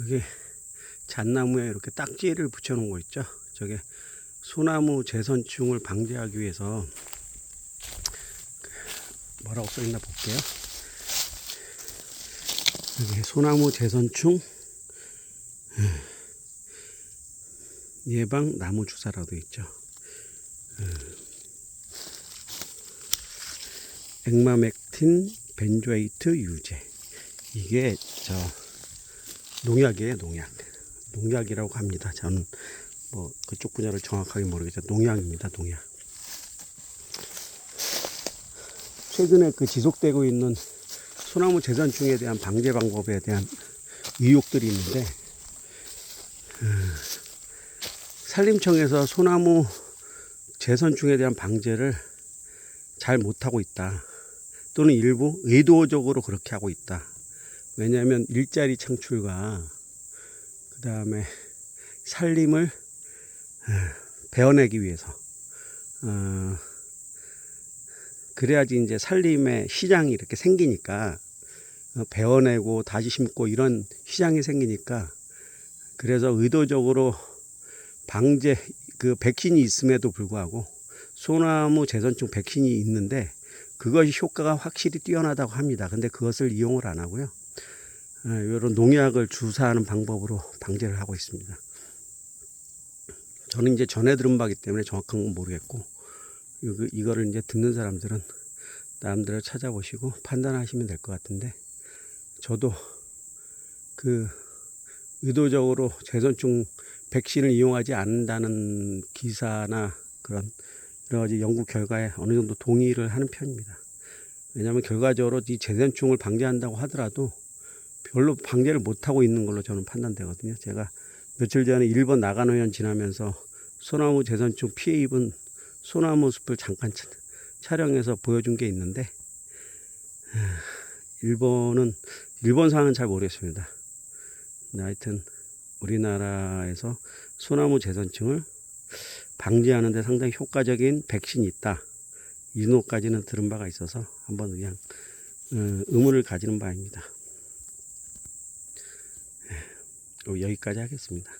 여기 잣나무에 이렇게 딱지를 붙여 놓은 거 있죠? 저게 소나무 재선충을 방지하기 위해서 그 뭐라고 써 있나 볼게요. 여기 소나무 재선충 예방 나무 주사라고 되어 있죠. 엑마맥틴 벤조에이트 유제 이게 저 농약이에요 농약 농약이라고 합니다 저는 뭐 그쪽 분야를 정확하게 모르겠지만 농약입니다 농약 최근에 그 지속되고 있는 소나무 재산충에 대한 방제 방법에 대한 의혹들이 있는데 음, 산림청에서 소나무 재선충에 대한 방제를 잘 못하고 있다. 또는 일부 의도적으로 그렇게 하고 있다. 왜냐하면 일자리 창출과 그 다음에 살림을 어, 베어내기 위해서 어, 그래야지 이제 살림의 시장이 이렇게 생기니까 어, 베어내고 다시 심고 이런 시장이 생기니까 그래서 의도적으로 방제 그 백신이 있음에도 불구하고 소나무 재선충 백신이 있는데 그것이 효과가 확실히 뛰어나다고 합니다. 근데 그것을 이용을 안 하고요. 이런 농약을 주사하는 방법으로 방제를 하고 있습니다. 저는 이제 전에 들은 바기 때문에 정확한 건 모르겠고 이거, 이거를 이제 듣는 사람들은 나름대로 찾아보시고 판단하시면 될 것 같은데 저도 그 의도적으로 재선충 백신을 이용하지 않는다는 기사나 그런 여러 가지 연구 결과에 어느 정도 동의를 하는 편입니다. 왜냐하면 결과적으로 이 재선충을 방지한다고 하더라도 별로 방제를 못하고 있는 걸로 저는 판단되거든요. 제가 며칠 전에 일본 나가노현 지나면서 소나무 재선충 피해 입은 소나무 숲을 잠깐 차- 촬영해서 보여준 게 있는데 일본은 일본 상황은 잘 모르겠습니다. 하여튼 우리나라에서 소나무 재선충을 방지하는 데 상당히 효과적인 백신이 있다. 이 정도까지는 들은 바가 있어서 한번 그냥 어, 의문을 가지는 바입니다. 예, 여기까지 하겠습니다.